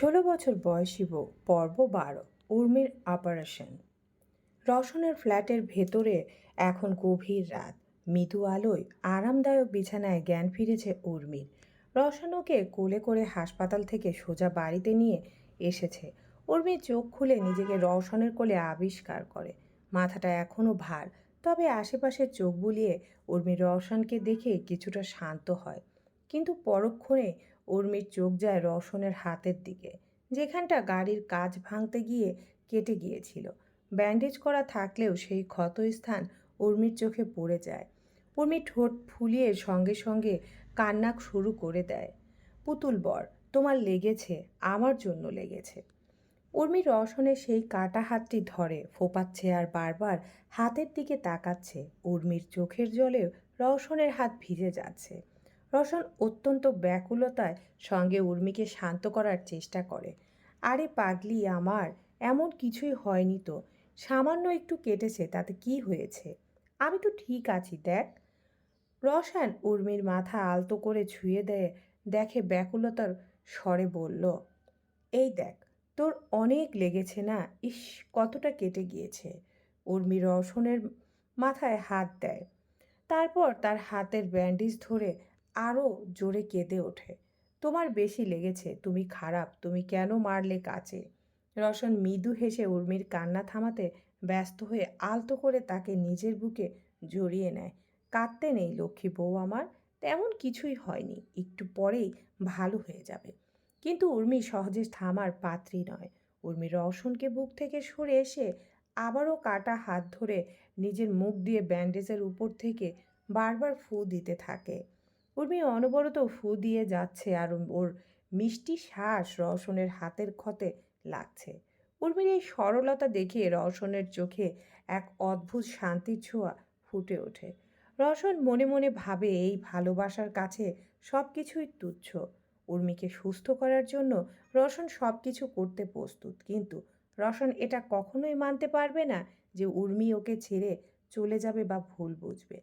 ষোলো বছর বয়সী বউ পর্ব বারো, উর্মির অপারেশন। রওশনের ফ্ল্যাটের ভেতরে এখন গভীর রাত। মৃদু আলোয় আরামদায়ক বিছানায় জ্ঞান ফিরেছে উর্মির। রওশন ওকে কোলে করে হাসপাতাল থেকে সোজা বাড়িতে নিয়ে এসেছে। উর্মির চোখ খুলে নিজেকে রওশনের কোলে আবিষ্কার করে। মাথাটা এখনও ভার, তবে আশেপাশে চোখ বুলিয়ে উর্মি রওশনকে দেখে কিছুটা শান্ত হয়। কিন্তু পরক্ষণে উর্মির চোখ যায় রওশনের হাতের দিকে। যেখানটা গাড়ির কাজ ভাঙতে গিয়ে কেটে গিয়েছিল। ব্যান্ডেজ করা থাকলেও সেই ক্ষতস্থান উর্মির চোখে পড়ে যায়। উর্মি ঠোঁট ফুলিয়ে সঙ্গে সঙ্গে কান্না শুরু করে দেয়। পুতুল বর, তোমার লেগেছে, আমার জন্য লেগেছে। উর্মি রওশনের সেই কাটা হাতটি ধরে, ফোপাচ্ছে আর বারবার হাতের দিকে তাকাচ্ছে। উর্মির চোখের জলেও রওশনের হাত ভিজে যাচ্ছে। রওশন অত্যন্ত ব্যাকুলতায় সঙ্গে উর্মিকে শান্ত করার চেষ্টা করে। আরে পাগলি আমার, এমন কিছুই হয়নি তো। সামান্য একটু কেটেছে, তাতে কি হয়েছে? আমি তো ঠিক আছি, দেখ। রসায়ন উর্মির মাথা আলতো করে ছুঁয়ে দেয়, দেখে ব্যাকুলতার স্বরে বলল, এই দেখ, তোর অনেক লেগেছে না? ইস, কতটা কেটে গিয়েছে। উর্মি রসনের মাথায় হাত দেয়। তারপর তার হাতের ব্যান্ডেজ ধরে আরও জোরে কেঁদে ওঠে। তোমার বেশি লেগেছে, তুমি খারাপ, তুমি কেন মারলে কাছে? রসন মৃদু হেসে উর্মির কান্না থামাতে ব্যস্ত হয়ে আলতো করে তাকে নিজের বুকে জড়িয়ে নেয়। কাঁদতে নেই লক্ষ্মী বউ আমার, তেমন কিছুই হয়নি, একটু পরেই ভালো হয়ে যাবে। কিন্তু উর্মি সহজে থামার পাত্রী নয়। উর্মি রওশনকে বুক থেকে সরে এসে আবারও কাটা হাত ধরে নিজের মুখ দিয়ে ব্যান্ডেজের উপর থেকে বারবার ফু দিতে থাকে। উর্মি অনবরত ফু দিয়ে যাচ্ছে আর ওর মিষ্টি শ্বাস রওশনের হাতের ক্ষতে লাগছে। উর্মির এই সরলতা দেখে রওশনের চোখে এক অদ্ভুত শান্তির ছোঁয়া ফুটে ওঠে। রওশন মনে মনে ভাবে এই ভালোবাসার কাছে সব কিছুই তুচ্ছ। উর্মিকে সুস্থ করার জন্য রওশন সব কিছু করতে প্রস্তুত। কিন্তু রওশন এটা কখনোই মানতে পারবে না যে উর্মি ওকে ছেড়ে চলে যাবে বা ভুল বুঝবে।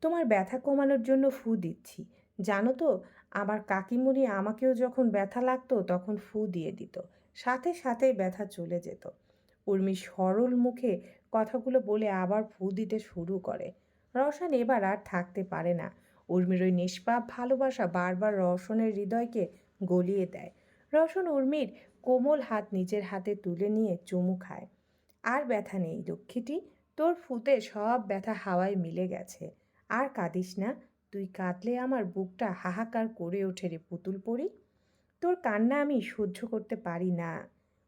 তোমার ব্যথা কমানোর জন্য ফু দিচ্ছি। জানো তো, আমার কাকিমুনি আমাকেও যখন ব্যথা লাগতো তখন ফু দিয়ে দিত। সাথে সাথে ব্যথা চলে যেত। উর্মি সরল মুখে কথাগুলো বলে আবার ফু দিতে শুরু করে। রসান এবার আর থাকতে পারে না। উর্মির ওই নিষ্পাপ ভালোবাসা বারবার রওশনের হৃদয়কে গলিয়ে দেয়। রসন উর্মির কোমল হাত নিজের হাতে তুলে নিয়ে চুমু খায়। আর ব্যথা নেই, লক্ষ্মীটি। তোর ফুতে সব ব্যথা হাওয়ায় মিলে গেছে। আর কাঁদিস না, তুই কাঁদলে আমার বুকটা হাহাকার করে ওঠে রে পুতুল পড়ি তোর কান্না আমি সহ্য করতে পারি না।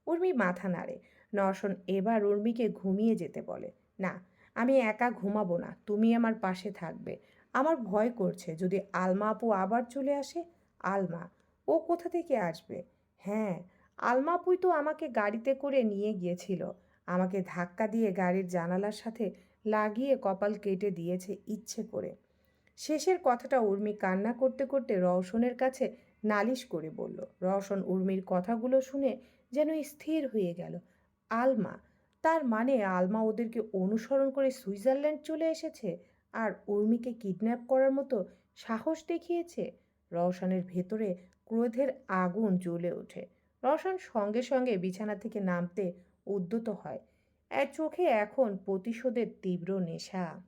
উর্মি মাথা নাড়ে। নরসন এবার উর্মিকে ঘুমিয়ে যেতে বলে। না, আমি একা ঘুমাবো না, তুমি আমার পাশে থাকবে। আমার ভয় করছে, যদি আলমা আপু আবার চলে আসে? আলমা, ও কোথা থেকে আসবে? হ্যাঁ আলমা আপুই তো আমাকে গাড়িতে করে নিয়ে গিয়েছিল। আমাকে ধাক্কা দিয়ে গাড়ির জানালার সাথে লাগিয়ে কপাল কেটে দিয়েছে ইচ্ছে করে। শেষের কথাটা উর্মি কান্না করতে করতে রওশনের কাছে নালিশ করে বলল, রওশন উর্মির কথাগুলো শুনে যেন স্থির হয়ে গেল। আলমা, তার মানে আলমা ওদেরকে অনুসরণ করে সুইজারল্যান্ড চলে এসেছে আর উর্মিকে কিডন্যাপ করার মতো সাহস দেখিয়েছে? রওশনের ভেতরে ক্রোধের আগুন জ্বলে ওঠে। রওশন সঙ্গে সঙ্গে বিছানা থেকে নামতে উদ্যত হয়। চোখে এখন প্রতিশোধের তীব্র নেশা।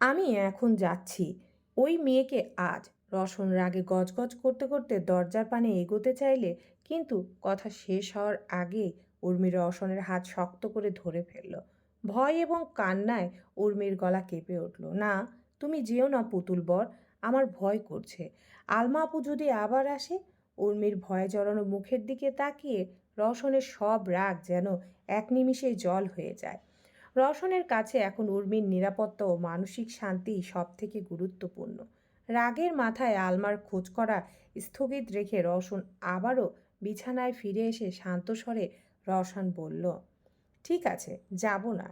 আমি এখন যাচ্ছি। ওই মেয়েকে আজ রসন রাগে গজগজ করতে করতে দরজার পানে এগোতে চাইলে কিন্তু কথা শেষ হওয়ার আগে উর্মি রসনের হাত শক্ত করে ধরে ফেলল। ভয় এবং কান্নায় উর্মির গলা কেঁপে উঠল। না, তুমি যেও না পুতুল বর, আমার ভয় করছে। আলমা আপু যদি আবার আসে? উর্মির ভয়ে জড়ানো মুখের দিকে তাকিয়ে রসনের সব রাগ যেন এক নিমিষেই জল হয়ে যায়। রসনের কাছে এখন উর্মির নিরাপত্তা ও মানসিক শান্তি সব থেকে গুরুত্বপূর্ণ। রাগের মাথায় আলমার খোঁজ করা স্থগিত রেখে রসন আবারও বিছানায় ফিরে এসে শান্ত স্বরে রসন বলল, ঠিক আছে, যাব না।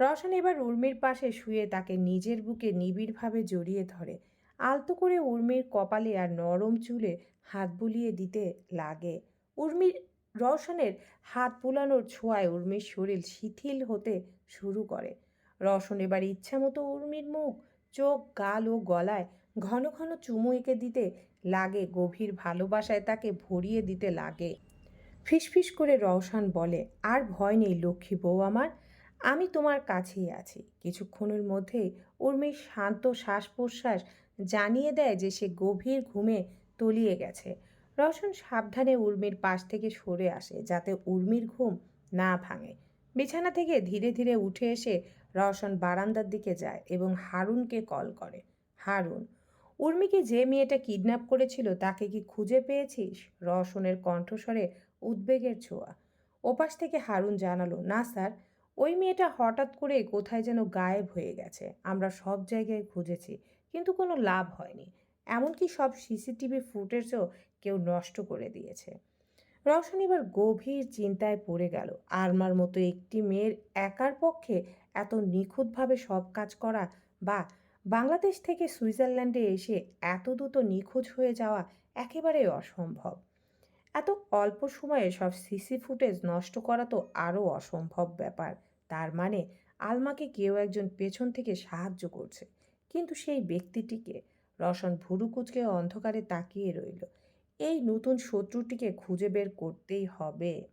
রসন এবার উর্মির পাশে শুয়ে তাকে নিজের বুকে নিবিড়ভাবে জড়িয়ে ধরে। আলতো করে উর্মির কপালে আর নরম চুলে হাত বুলিয়ে দিতে লাগে। উর্মির রওশনের হাত বুলানোর ছোঁয়ায় উর্মির শরীর শিথিল হতে শুরু করে। রওশন এবার ইচ্ছা মতো উর্মির মুখ, চোখ, গাল ও গলায় ঘন ঘন চুমু এঁকে দিতে লাগে, গভীর ভালোবাসায় তাকে ভরিয়ে দিতে লাগে। ফিসফিস করে রওশান বলে, আর ভয় নেই লক্ষ্মী বউ আমার, আমি তোমার কাছেই আছি। কিছুক্ষণের মধ্যেই উর্মির শান্ত শ্বাস প্রশ্বাস জানিয়ে দেয় যে সে গভীর ঘুমে তলিয়ে গেছে। রওশন সাবধানে উর্মির পাশ থেকে সরে আসে যাতে উর্মির ঘুম না ভাঙে। বিছানা থেকে ধীরে ধীরে উঠে এসে রওশন বারান্দার দিকে যায় এবং হারুনকে কল করে। হারুন উর্মিকে যে মেয়েটা কিডন্যাপ করেছিল তাকে কি খুঁজে পেয়েছিস? রওশনের কণ্ঠস্বরে উদ্বেগের ছোঁয়া। ওপাশ থেকে হারুন জানালো, না স্যার, ওই মেয়েটা হঠাৎ করে কোথায় যেন গায়েব হয়ে গেছে। আমরা সব জায়গায় খুঁজেছি, কিন্তু কোনো লাভ হয়নি। এমনকি সব সিসিটিভি ফুটেজও কেউ নষ্ট করে দিয়েছে। রওশন এবার গভীর চিন্তায় পড়ে গেল। আরমার মতো একটি মেয়ের একার পক্ষে এত নিখুঁতভাবে সব কাজ করা বা বাংলাদেশ থেকে সুইজারল্যান্ডে এসে এত দ্রুত নিখোঁজ হয়ে যাওয়া একেবারেই অসম্ভব। এত অল্প সময়ে সব সিসি ফুটেজ নষ্ট করা তো আরও অসম্ভব ব্যাপার। তার মানে আলমাকে কেউ একজন পেছন থেকে সাহায্য করছে। কিন্তু সেই ব্যক্তিটিকে রসন ভুরুকুচকে অন্ধকারে তাকিয়ে রইল। এই নতুন শত্রুটিকে খুঁজে বের করতেই হবে।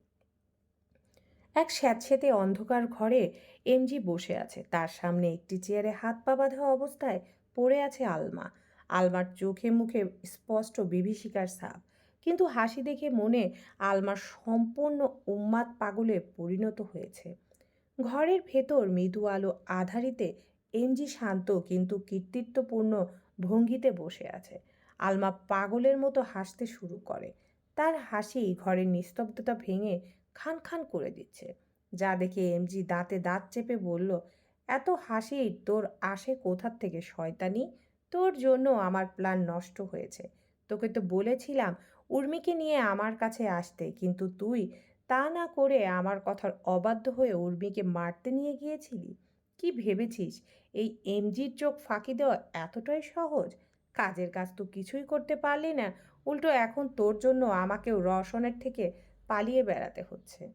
এক স্যাঁতসেতে অন্ধকার ঘরে এমজি বসে আছে। তার সামনে একটি চেয়ারে হাত পা বাঁধা অবস্থায় পড়ে আছে আলমা। আলমার চোখে মুখে স্পষ্ট বিভীষিকার ছাপ। কিন্তু হাসি দেখে মনে আলমার সম্পূর্ণ উন্মাদ পাগলে পরিণত হয়েছে। ঘরের ভেতর মৃদু আলো আধারিতে এমজি শান্ত কিন্তু কৃতিত্বপূর্ণ ভঙ্গিতে বসে আছে। আলমা পাগলের মতো হাসতে শুরু করে। তার হাসি ঘরের নিস্তব্ধতা ভেঙে খান খান করে দিচ্ছে। যা দেখে এমজি দাঁতে দাঁত চেপে বলল, এত হাসি তোর আসে কোথার থেকে, শয়তানি? তোর জন্য আমার প্ল্যান নষ্ট হয়েছে। তোকে তো বলেছিলাম উর্মিকে নিয়ে আমার কাছে আসতে, কিন্তু তুই তা না করে আমার কথার অবাধ্য হয়ে উর্মিকে মারতে নিয়ে গিয়েছিলি? কি ভেবেছিস? এই এমজির চোখ ফাঁকি দেওয়া এতটাই সহজ? কাজের কাজ তো কিছুই করতে পারলি না। উল্টো এখন তোর জন্য আমাকেও রসনের থেকে পালিয়ে বেড়াতে হচ্ছে।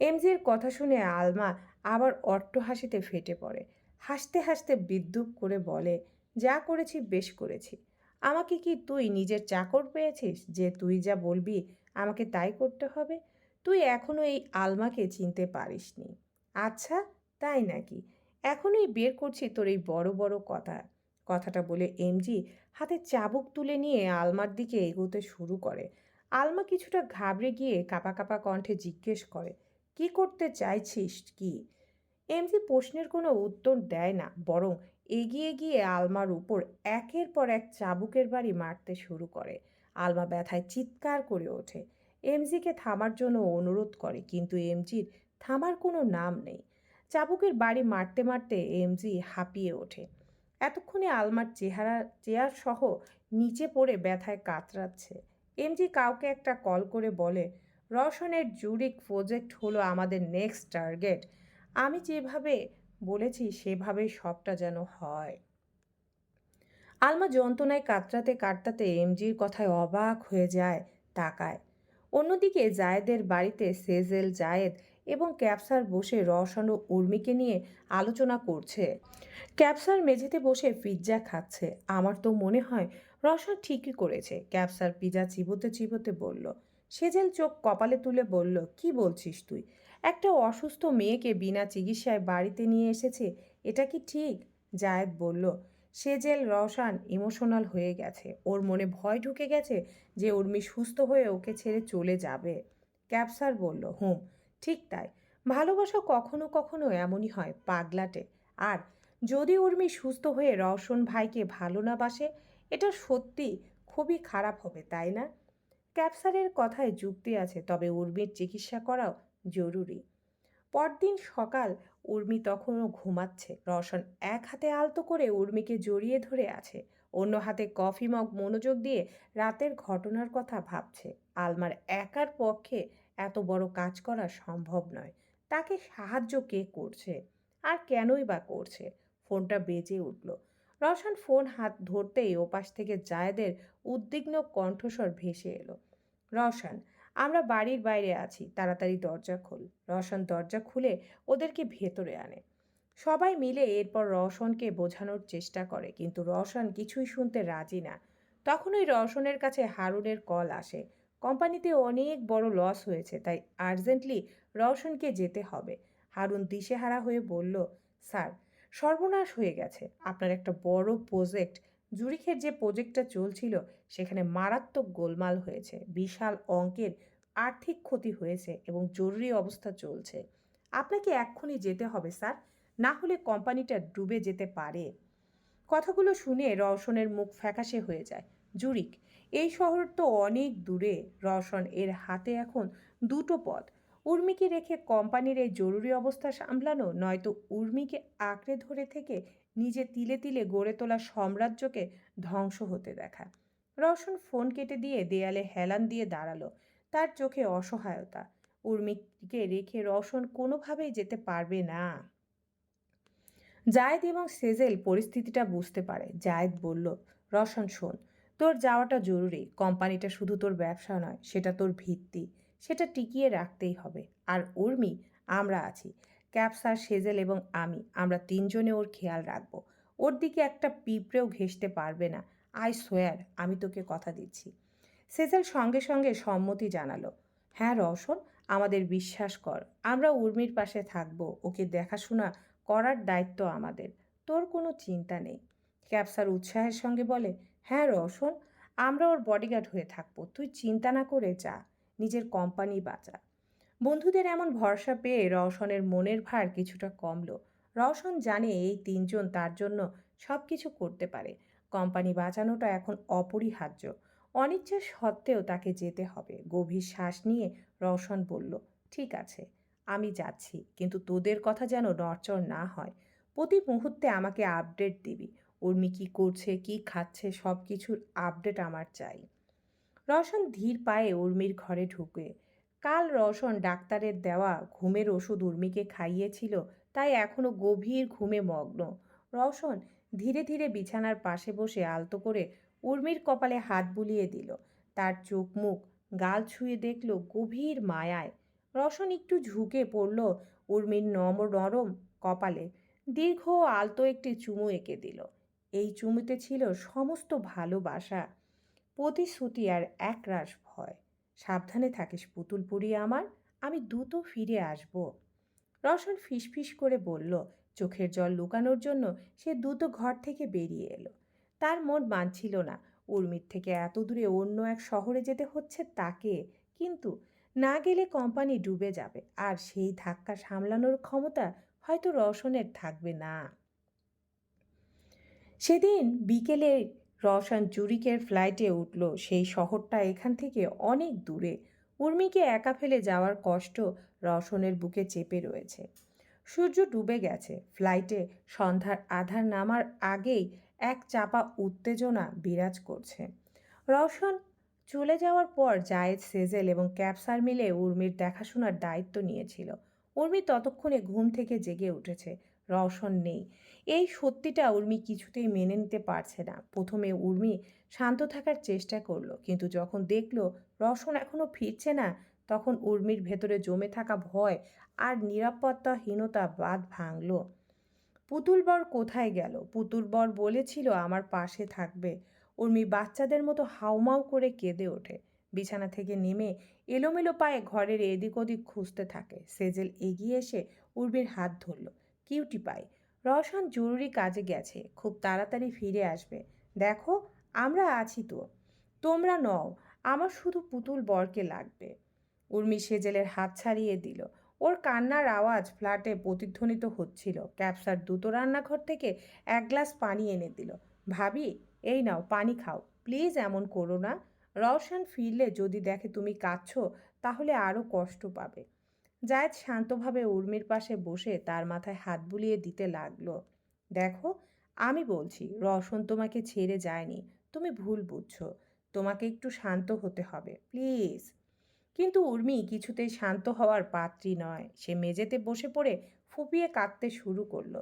এমজির কথা শুনে আলমা আবার অট্ট হাসিতে ফেটে পড়ে। হাসতে হাসতে বিদ্যুৎ করে বলে, যা করেছি বেশ করেছি। আমাকে কি তুই নিজের চাকর পেয়েছিস যে তুই যা বলবি আমাকে তাই করতে হবে? তুই এখনও এই আলমাকে চিনতে পারিসনি। আচ্ছা তাই নাকি? এখনই বের করছি তোর এই বড় বড় কথা। কথাটা বলে এমজি হাতে চাবুক তুলে নিয়ে আলমার দিকে এগোতে শুরু করে। আলমা কিছুটা ঘাবড়ে গিয়ে কাপা কাপা কণ্ঠে জিজ্ঞেস করে, কি করতে চাইছিস কি? এমজি প্রশ্নের কোনো উত্তর দেয় না, বরং এগিয়ে গিয়ে আলমার উপর একের পর এক চাবুকের বাড়ি মারতে শুরু করে। আলমা ব্যথায় চিৎকার করে ওঠে। এমজিকে থামার জন্য অনুরোধ করে, কিন্তু এমজির থামার কোনো নাম নেই। চাবুকের বাড়ি মারতে মারতে এমজি হাঁপিয়ে ওঠে। এতক্ষণে আলমার চেহারা চেয়ার সহ নিচে পড়ে ব্যথায় কাতরাচ্ছে। এমজি কাউকে একটা কল করে বলে রসনের জুরিক প্রজেক্ট হলো আমাদের নেক্সট টার্গেট। আমি যেভাবে বলেছি সেভাবেই সবটা যেন হয়। আলমা যন্ত্রণায় কাতরাতে কাটতাতে এমজির কথায় অবাক হয়ে যায় তাকায়। অন্যদিকে জায়েদের বাড়িতে সেজেল জায়েদ এবং ক্যাপসার বসে রওশন ও উর্মিকে নিয়ে আলোচনা করছে। ক্যাপসার মেঝেতে বসে পিৎজা খাচ্ছে। আমার তো মনে হয় রওশন ঠিকই করেছে। ক্যাপসার পিজা চিবোতে চিবোতে বলল সেজেল চোখ কপালে তুলে বলল, কি বলছিস তুই? একটা অসুস্থ মেয়েকে বিনা চিকিৎসায় বাড়িতে নিয়ে এসেছে, এটা কি ঠিক? জায়েদ বলল সেজেল রওশান ইমোশনাল হয়ে গেছে। ওর মনে ভয় ঢুকে গেছে যে উর্মি সুস্থ হয়ে ওকে ছেড়ে চলে যাবে। ক্যাপসার বলল, হুম ঠিক তাই। ভালোবাসা কখনো কখনো এমনই হয় পাগলাটে। আর যদি উর্মি সুস্থ হয়ে রওশন ভাইকে ভালো না বাসে, এটা সত্যি খুবই খারাপ হবে, তাই না? ক্যাপসারের কথায় যুক্তি আছে, তবে উর্মির চিকিৎসা করাও জরুরি। পরদিন সকাল উর্মি তখনও ঘুমাচ্ছে। রওশন এক হাতে আলতো করে উর্মিকে জড়িয়ে ধরে আছে। অন্য হাতে কফি মগ মনোযোগ দিয়ে রাতের ঘটনার কথা ভাবছে। আলমার একার পক্ষে এত বড় কাজ করা সম্ভব নয়। তাকে সাহায্য কে করছে? আর কেনই বা করছে? ফোনটা বেজে উঠল। রওশন ফোন হাত ধরতেই ওপাশ থেকে জায়েদের উদ্বিগ্ন কণ্ঠস্বর ভেসে এলো। রওশন আমরা বাড়ির বাইরে আছি, তাড়াতাড়ি দরজা খোল। রওশন দরজা খুলে ওদেরকে ভেতরে আনে। সবাই মিলে এরপর রওশনকে বোঝানোর চেষ্টা করে, কিন্তু রওশন কিছুই শুনতে রাজি না। তখনই রওশনের কাছে হারুনের কল আসে। কোম্পানিতে অনেক বড় লস হয়েছে, তাই আর্জেন্টলি রওশনকে যেতে হবে। হারুন দিশেহারা হয়ে বলল, স্যার, সর্বনাশ হয়ে গেছে। আপনার একটা বড় প্রজেক্ট জুরিখের যে প্রজেক্টটা চলছিল, সেখানে মারাত্মক গোলমাল হয়েছে। বিশাল অঙ্কের আর্থিক ক্ষতি হয়েছে এবং জরুরি অবস্থা চলছে। আপনাকে এক্ষুনি যেতে হবে, স্যার। না হলে কোম্পানিটা ডুবে যেতে পারে। কথাগুলো শুনে রওশনের মুখ ফ্যাকাশে হয়ে যায়। জুরিক এই শহর তো অনেক দূরে। রওশন এর হাতে এখন দুটো পথ। উর্মিকে রেখে কোম্পানির এই জরুরি অবস্থা সামলানো, নয়তো উর্মিকে আঁকড়ে ধরে থেকে নিজে তিলে তিলে গড়ে তোলা সাম্রাজ্যকে ধ্বংস হতে দেখা। রওশন ফোন কেটে দিয়ে দেয়ালে হেলান দিয়ে দাঁড়াল, তার চোখে অসহায়তা। উর্মিকে রেখে রওশন কোনোভাবেই যেতে পারবে না। জায়েদ এবং সেজেল পরিস্থিতিটা বুঝতে পারে। জায়েদ বলল, রওশন, শোন তোর যাওয়াটা জরুরি। কোম্পানিটা শুধু তোর ব্যবসা নয়, সেটা তোর ভিত্তি। সেটা টিকিয়ে রাখতেই হবে। আর উর্মি, আমরা আছি। ক্যাপসার সেজেল এবং আমি, আমরা তিনজনে ওর খেয়াল রাখব। ওর দিকে একটা পিঁপড়েও ঘেঁষতে পারবে না। আই সোয়ার, আমি তোকে কথা দিচ্ছি। সেজেল সঙ্গে সঙ্গে সম্মতি জানালো। হ্যাঁ রওশন, আমাদের বিশ্বাস কর, আমরা উর্মির পাশে থাকব। ওকে দেখাশোনা করার দায়িত্ব আমাদের। তোর কোনো চিন্তা নেই। ক্যাপসার উৎসাহের সঙ্গে বলে হ্যাঁ রওশন আমরা ওর বডিগার্ড হয়ে থাকব, তুই চিন্তা না করে যা, নিজের কোম্পানি বাঁচা। বন্ধুদের এমন ভরসা পেয়ে রওশনের মনের ভার কিছুটা কমলো। রওশন জানে এই তিনজন তার জন্য সব কিছু করতে পারে। কোম্পানি বাঁচানোটা এখন অপরিহার্য। অনিচ্ছা সত্ত্বেও তাকে যেতে হবে। গভীর শ্বাস নিয়ে রওশন বলল, ঠিক আছে, আমি যাচ্ছি, কিন্তু তোদের কথা যেন নড়চড় না হয়। প্রতি মুহূর্তে আমাকে আপডেট দিবি। উর্মি কী করছে, কী খাচ্ছে সব কিছুর আপডেট আমার চাই। রওশন ধীর পায়ে উর্মির ঘরে ঢুকে। কাল রওশন ডাক্তারের দেওয়া ঘুমের ওষুধ উর্মিকে খাইয়েছিল, তাই এখনও গভীর ঘুমে মগ্ন। রওশন ধীরে ধীরে বিছানার পাশে বসে আলতো করে উর্মির কপালে হাত বুলিয়ে দিল। তার চোখ মুখ গাল ছুঁয়ে দেখল গভীর মায়ায়। রওশন একটু ঝুঁকে পড়ল উর্মির নম নরম কপালে। দীর্ঘ আলতো একটি চুমু এঁকে দিল। এই চুমুতে ছিল সমস্ত ভালোবাসা, প্রতিশ্রুতি আর একরাশ ভয়। সাবধানে থাকিস পুতুল পুরি আমার, আমি দ্রুত ফিরে আসব। রওশন ফিসফিস করে বলল, চোখের জল লুকানোর জন্য সে দ্রুত ঘর থেকে বেরিয়ে এলো। তার মন মানছিল না, উর্মির থেকে এত দূরে অন্য এক শহরে যেতে হচ্ছে তাকে, কিন্তু না গেলে কোম্পানি ডুবে যাবে, আর সেই ধাক্কা সামলানোর ক্ষমতা হয়তো রওশনের থাকবে না। সেদিন বিকেলে রওশন জুরিকের ফ্লাইটে উঠল সেই শহরটা এখান থেকে অনেক দূরে। উর্মিকে একা ফেলে যাওয়ার কষ্ট রওশনের বুকে চেপে রয়েছে। সূর্য ডুবে গেছে। ফ্লাইটে সন্ধ্যার আধার নামার আগেই এক চাপা উত্তেজনা বিরাজ করছে। রওশন চলে যাওয়ার পর জায়েদ, সেজেল এবং ক্যাপসার মিলে উর্মির দেখাশোনার দায়িত্ব নিয়েছিল। উর্মি ততক্ষণে ঘুম থেকে জেগে উঠেছে। রওশন নেই। এই সত্যিটা উর্মি কিছুতেই মেনে নিতে পারছে না। প্রথমে উর্মি শান্ত থাকার চেষ্টা করল, কিন্তু যখন দেখল রওশন এখনও ফিরছে না, তখন উর্মির ভেতরে জমে থাকা ভয় আর নিরাপত্তাহীনতা বাদ ভাঙল। পুতুল বর কোথায় গেল? পুতুল বর বলেছিল আমার পাশে থাকবে। উর্মি বাচ্চাদের মতো হাউমাউ করে কেঁদে ওঠে। বিছানা থেকে নেমে এলোমেলো পায়ে ঘরের এদিক ওদিক খুঁজতে থাকে। সেজেল এগিয়ে এসে উর্মির হাত ধরল। কিউটি পাই রওশন জরুরি কাজে গেছে। খুব তাড়াতাড়ি ফিরে আসবে। দেখো, আমরা আছি তো। তোমরা নও, আমার শুধু পুতুল বরকে লাগবে। উর্মি সেজেলের হাত ছাড়িয়ে দিল। ওর কান্নার আওয়াজ ফ্ল্যাটে প্রতিধ্বনিত হচ্ছিল। ক্যাপসার দুটো রান্নাঘর থেকে এক গ্লাস পানি এনে দিল। ভাবি, এই নাও, পানি খাও। প্লিজ এমন করো না। রওশন ফিরলে যদি দেখে তুমি কাঁদছো, তাহলে আরও কষ্ট পাবে। জায়েদ শান্তভাবে উর্মির পাশে বসে তার মাথায় হাত বুলিয়ে দিতে লাগল। দেখো, আমি বলছি, রওশন তোমাকে ছেড়ে যায়নি। তুমি ভুল বুঝছ। তোমাকে একটু শান্ত হতে হবে, প্লিজ। কিন্তু উর্মি কিছুতেই শান্ত হওয়ার পাত্রী নয়। সে মেঝেতে বসে পড়ে ফুপিয়ে কাঁদতে শুরু করল,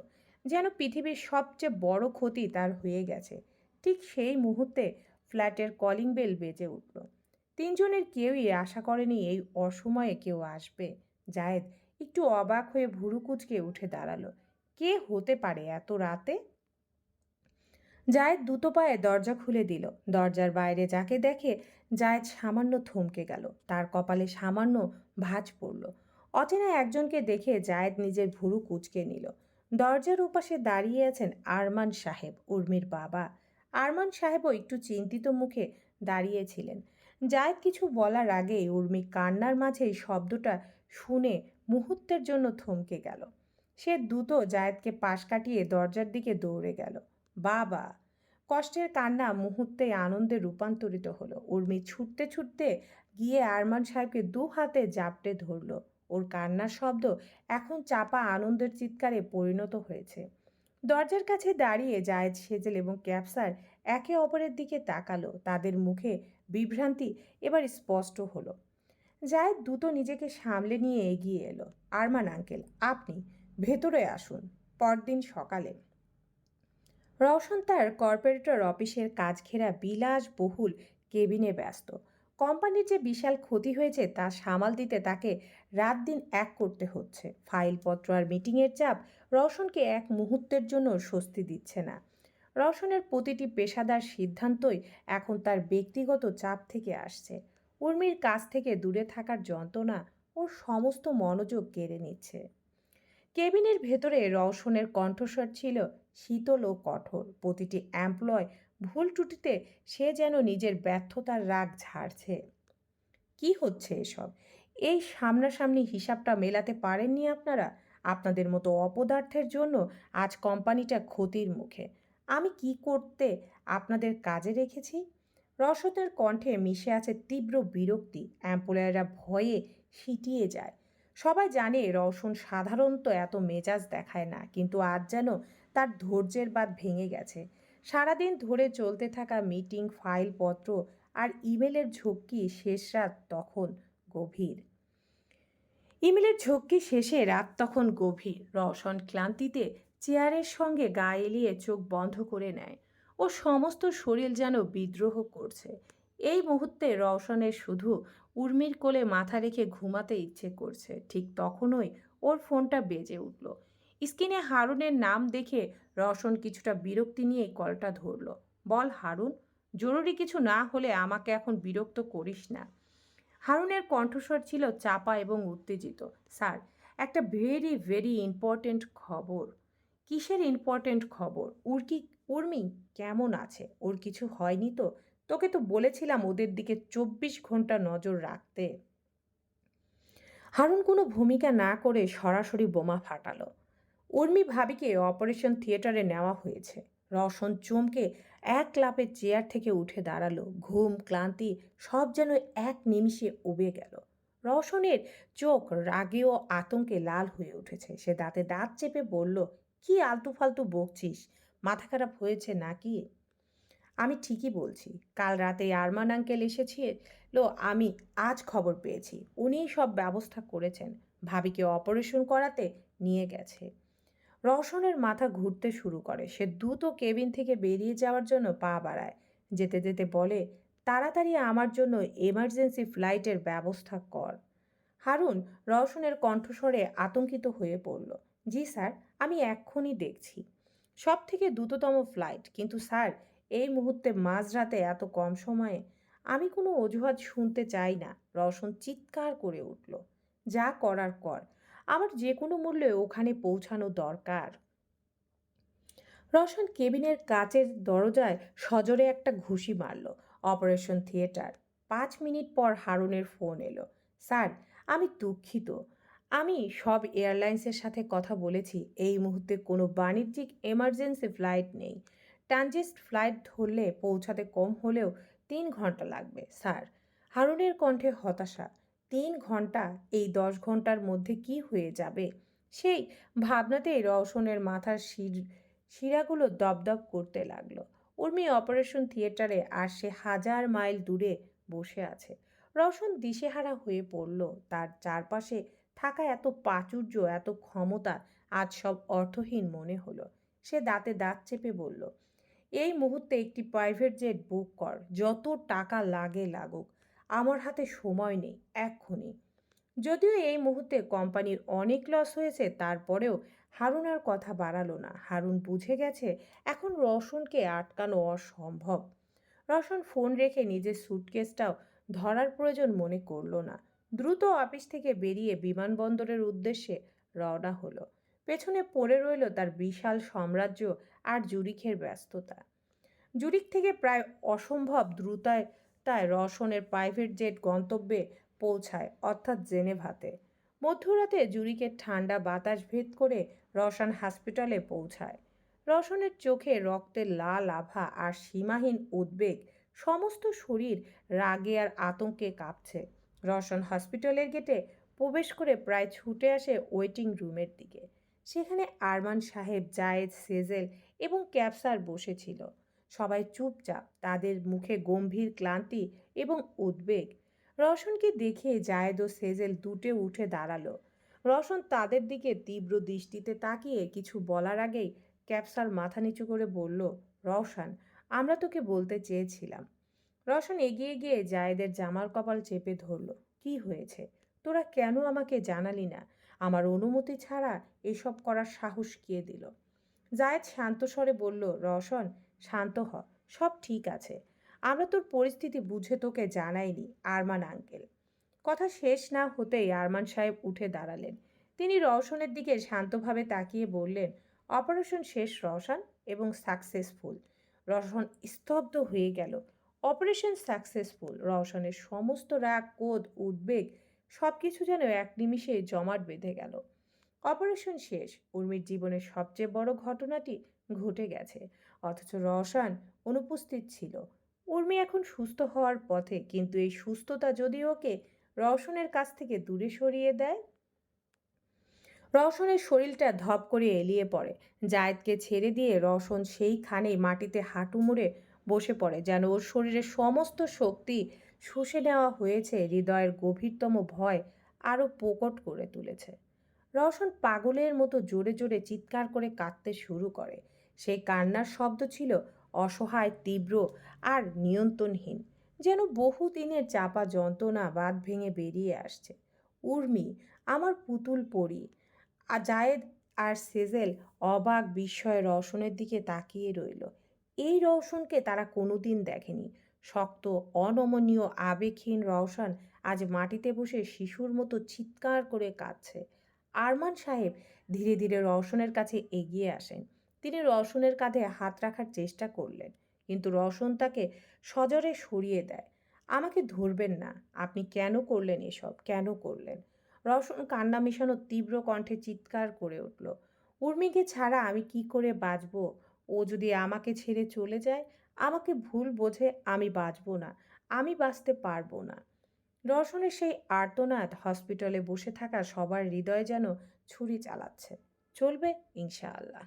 যেন পৃথিবীর সবচেয়ে বড় ক্ষতি তার হয়ে গেছে। ঠিক সেই মুহূর্তে ফ্ল্যাটের কলিং বেল বেজে উঠল। তিনজনের কেউই আশা করেনি এই অসময়ে কেউ আসবে। জায়েদ একটু অবাক হয়ে ভুরু কুচকে উঠে দাঁড়াল। কে হতে পারে এত রাতে? জায়েদ দুটো পায়ে দরজা খুলে দিল। দরজার বাইরে যাকে দেখে জায়েদ সামান্য থমকে গেল। তার কপালে সামান্য ভাঁজ পড়ল। অচেনা একজনকে দেখে জায়েদ নিজের ভুরু কুচকে নিল। দরজার উপাশে দাঁড়িয়ে আছেন আরমান সাহেব, উর্মির বাবা। আরমান সাহেবও একটু চিন্তিত মুখে দাঁড়িয়েছিলেন জায়েদ কিছু বলার আগেই উর্মি কান্নার মাঝে শব্দটা শুনে মুহূর্তের জন্য থমকে গেল। সে দ্রুত জায়েদকে পাশ কাটিয়ে দরজার দিকে দৌড়ে গেল। বাবা! কষ্টের কান্না মুহূর্তে আনন্দে রূপান্তরিত হলো। উর্মি ছুটতে ছুটতে গিয়ে আরমান সাহেবকে দু হাতে জাপটে ধরল। ওর কান্নার শব্দ এখন চাপা আনন্দের চিৎকারে পরিণত হয়েছে। দরজার কাছে দাঁড়িয়ে জায়েদ সেজেল এবং ক্যাপসার একে অপরের দিকে তাকালো। তাদের মুখে বিভ্রান্তি এবার স্পষ্ট হলো। জায়েদ দ্রুত নিজেকে সামলে নিয়ে এগিয়ে এলো। আরমান আঙ্কেল, আপনি ভেতরে আসুন। পরদিন সকালে। রওশন তার কর্পোরেটর অফিসের কাজ ঘেরা বিলাসবহুল কেবিনে ব্যস্ত। কোম্পানির যে বিশাল ক্ষতি হয়েছে তা সামাল দিতে তাকে রাত দিন এক করতে হচ্ছে। ফাইলপত্র আর মিটিংয়ের চাপ রওশনকে এক মুহূর্তের জন্য স্বস্তি দিচ্ছে না। রওশনের প্রতিটি পেশাদার সিদ্ধান্তই এখন তার ব্যক্তিগত চাপ থেকে আসছে। উর্মির কাছ থেকে দূরে থাকার যন্ত্রণা ওর সমস্ত মনোযোগ কেড়ে নিচ্ছে। কেবিনের ভেতরে রওশনের কণ্ঠস্বর ছিল শীতল ও কঠোর। প্রতিটি এমপ্লয় ভুল ত্রুটিতে সে যেন নিজের ব্যর্থতার রাগ ঝাড়ছে। কি হচ্ছে এসব? এই সামনাসামনি হিসাবটা মেলাতে পারেননি আপনারা? আপনাদের মতো অপদার্থের জন্য আজ কোম্পানিটা ক্ষতির মুখে। আমি কি করতে আপনাদের কাজে রেখেছি? রসদের কণ্ঠে মিশে আছে তীব্র বিরক্তি। এমপ্লয়াররা ভয়ে সিটিয়ে যায়। সবাই জানে রওশন সাধারণত এত মেজাজ দেখায় না, কিন্তু আজ যেন তার ধৈর্যের বাদ ভেঙে গেছে। সারাদিন ধরে চলতে থাকা মিটিং, ফাইলপত্র আর ইমেলের ঝক্কি শেষ রাত তখন গভীর। ইমেলের ঝক্কি শেষে রাত তখন গভীর। রওশন ক্লান্তিতে চেয়ারের সঙ্গে গা এলিয়ে চোখ বন্ধ করে নেয় ও সমস্ত শরীর যেন বিদ্রোহ করছে। এই মুহূর্তে রওশনের শুধু উর্মির কোলে মাথা রেখে ঘুমাতে ইচ্ছে করছে। ঠিক তখনই ওর ফোনটা বেজে উঠল। স্ক্রিনে হারুনের নাম দেখে রওশন কিছুটা বিরক্তি নিয়ে কলটা ধরল। বল, হারুন, জরুরি কিছু না হলে আমাকে এখন বিরক্ত করিস না। হারুনের কণ্ঠস্বর ছিল চাপা এবং উত্তেজিত। স্যার, একটা ভেরি ভেরি ইম্পর্ট্যান্ট খবর। কিসের ইম্পর্ট্যান্ট খবর? উর্কি, উর্মি, কেমন আছে? ওর কিছু হয়নি তো? তোকে তো বলেছিলাম ওদের দিকে চব্বিশ ঘণ্টা নজর রাখতে। হারুন কোনো ভূমিকা না করে সরাসরি বোমা ফাটালো। উর্মি ভাবিকে অপারেশন থিয়েটারে নেওয়া হয়েছে। রওশন চমকে এক ক্লাপে চেয়ার থেকে উঠে দাঁড়াল। ঘুম, ক্লান্তি, সব যেন এক নিমিষে উবে গেল। রওশনের চোখ রাগে ও আতঙ্কে লাল হয়ে উঠেছে। সে দাঁতে দাঁত চেপে বলল কি আলতু ফালতু বকছিস? মাথা খারাপ হয়েছে নাকি? আমি ঠিকই বলছি। কাল রাতে আরমান আঙ্কেল এসেছিল, আমি আজ খবর পেয়েছি। উনিই সব ব্যবস্থা করেছেন। ভাবিকে অপারেশন করাতে নিয়ে গেছে। রওশনের মাথা ঘুরতে শুরু করে। সে দ্রুত কেবিন থেকে বেরিয়ে যাওয়ার জন্য পা বাড়ায়। যেতে যেতে বলে, তাড়াতাড়ি আমার জন্য এমার্জেন্সি ফ্লাইটের ব্যবস্থা কর। হারুন রওশনের কণ্ঠস্বরে আতঙ্কিত হয়ে পড়ল। জি স্যার আমি এক্ষুনি দেখছি। সব থেকে দ্রুততম ফ্লাইট। কিন্তু স্যার, এই মুহূর্তে মাঝরাতে এত কম সময়ে আমি কোনো অজুহাত শুনতে চাই না। রওশন চিৎকার করে উঠল। যা করার কর। আমার যে কোনো মূল্যে ওখানে পৌঁছানো দরকার। রওশন কেবিনের কাচের দরজায় সজোরে একটা ঘুষি মারল। Operation theatre. পাঁচ মিনিট পর হারুনের ফোন এলো। স্যার, আমি দুঃখিত। আমি সব এয়ারলাইন্সের সাথে কথা বলেছি। এই মুহূর্তে কোনো বাণিজ্যিক এমার্জেন্সি ফ্লাইট নেই। ট্রানজিস্ট ফ্লাইট ধরলে পৌঁছাতে কম হলেও তিন ঘণ্টা লাগবে, স্যার। হারুনের কণ্ঠে হতাশা, তিন ঘণ্টা এই দশ ঘণ্টার মধ্যে কি হয়ে যাবে? সেই ভাবনাতেই রওশনের মাথার শির, শিরাগুলো দপদপ করতে লাগল। উর্মি অপারেশন থিয়েটারে আর সে হাজার মাইল দূরে বসে আছে। রওশন দিশেহারা হয়ে পড়ল, তার চারপাশে থাকা এত প্রাচুর্য, এত ক্ষমতা আজ সব অর্থহীন মনে হলো। সে দাঁতে দাঁত চেপে বলল, এই মুহূর্তে একটি প্রাইভেট জেট বুক কর, যত টাকা লাগে লাগুক। আমার হাতে সময় নেই, এক্ষুনি। যদিও এই মুহূর্তে কোম্পানির অনেক লস হয়েছে, তারপরেও হারুন আর কথা বাড়ালো না। হারুন বুঝে গেছে, এখন রওশনকে আটকানো অসম্ভব। রওশন ফোন রেখে নিজের সুটকেসটাও ধরার প্রয়োজন মনে করল না। দ্রুত অফিস থেকে বেরিয়ে বিমানবন্দরের উদ্দেশ্যে রওনা হলো। পেছনে পড়ে রইল তার বিশাল সাম্রাজ্য আর জুরিখের ব্যস্ততা। জুরিক থেকে প্রায় অসম্ভব দ্রুতায় তাই রওশনের প্রাইভেট জেট গন্তব্যে পৌঁছায়, অর্থাৎ জেনেভাতে। মধ্যরাতে জুরিকের ঠান্ডা বাতাস ভেদ করে রসান হসপিটালে পৌঁছায়। রওশনের চোখে রক্তের লাল আভা আর সীমাহীন উদ্বেগ, সমস্ত শরীর রাগে আর আতঙ্কে কাঁপছে। রওশন হসপিটালের গেটে প্রবেশ করে প্রায় ছুটে আসে ওয়েটিং রুমের দিকে। সেখানে আরমান সাহেব, জায়েদ, সেজেল এবং ক্যাপসার বসেছিল। সবাই চুপচাপ, তাদের মুখে গম্ভীর ক্লান্তি এবং উদ্বেগ। রওশনকে দেখে জায়েদ ও সেজেল দুটে উঠে দাঁড়াল। রওশন তাদের দিকে তীব্র দৃষ্টিতে তাকিয়ে কিছু বলার আগেই ক্যাপসার মাথা নিচু করে বলল রওশন আমরা তোকে বলতে চেয়েছিলাম। রওশন এগিয়ে গিয়ে জায়েদের জামার কপাল চেপে ধরল, কি হয়েছে? তোরা কেন আমাকে জানালি না? আমার অনুমতি ছাড়া এসব করার সাহস কে দিল? জায়েদ শান্ত স্বরে বলল রওশন শান্ত হ, সব ঠিক আছে। আমরা তোর পরিস্থিতি বুঝে তোকে জানাইনি, আরমান আঙ্কেল। কথা শেষ না হতেই আরমান সাহেব উঠে দাঁড়ালেন। তিনি রওশনের দিকে শান্তভাবে তাকিয়ে বললেন, অপারেশন শেষ রওশন এবং সাকসেসফুল। রওশন স্তব্ধ হয়ে গেল। অপারেশন সাকসেসফুল রওশনের সমস্ত রাগ কোদ উদ্বেগ সব কিছু যেন এক নিমিষে জমাট বেঁধে গেল। অপারেশন শেষ, উর্মির জীবনের সবচেয়ে বড় ঘটনাটি ঘটে গেছে, অথচ রওশন অনুপস্থিত ছিল। উর্মি এখন সুস্থ হওয়ার পথে, কিন্তু এই সুস্থতা যদি ওকে রওশনের কাছ থেকে দূরে সরিয়ে দেয়? রওশনের শরীরটা ধপ করে এলিয়ে পড়ে। জায়েদকে ছেড়ে দিয়ে রওশন সেইখানেই মাটিতে হাঁটু মুড়ে বসে পড়ে, যেন ওর শরীরের সমস্ত শক্তি শুষে নেওয়া হয়েছে, হৃদয়ের গভীরতম ভয় আরও প্রকট করে তুলেছে। রওশন পাগলের মতো জোরে জোরে চিৎকার করে কাঁদতে শুরু করে। সেই কান্নার শব্দ ছিল অসহায়, তীব্র আর নিয়ন্ত্রণহীন, যেন বহু দিনের চাপা যন্ত্রণা বাদ ভেঙে বেরিয়ে আসছে। উর্মি, আমার পুতুল পড়ি জায়েদ আর সেজেল অবাক বিস্ময়ে রওশনের দিকে তাকিয়ে রইল। এই রওশনকে তারা কোনোদিন দেখেনি। শক্ত, অনমনীয়, আবেগহীন রওশন আজ মাটিতে বসে শিশুর মতো চিৎকার করে কাঁদছে। আরমান সাহেব ধীরে ধীরে রওশনের কাছে এগিয়ে আসেন। তিনি রওশনের কাঁধে হাত রাখার চেষ্টা করলেন, কিন্তু রওশন তাকে সজরে সরিয়ে দেয়। আমাকে ধরবেন না, আপনি কেন করলেন এসব? কেন করলেন? রওশন কান্না মেশানো তীব্র কণ্ঠে চিৎকার করে উঠল, উর্মিকে ছাড়া আমি কি করে বাঁচব? ও যদি আমাকে ছেড়ে চলে যায়, আমাকে ভুল বোঝে আমি বাঁচব না, আমি বাঁচতে পারব না। রসনের সেই আর্তনাদ হসপিটালে বসে থাকা সবার হৃদয় যেন ছুরি চালাচ্ছে। চলবে ইনশাআল্লাহ।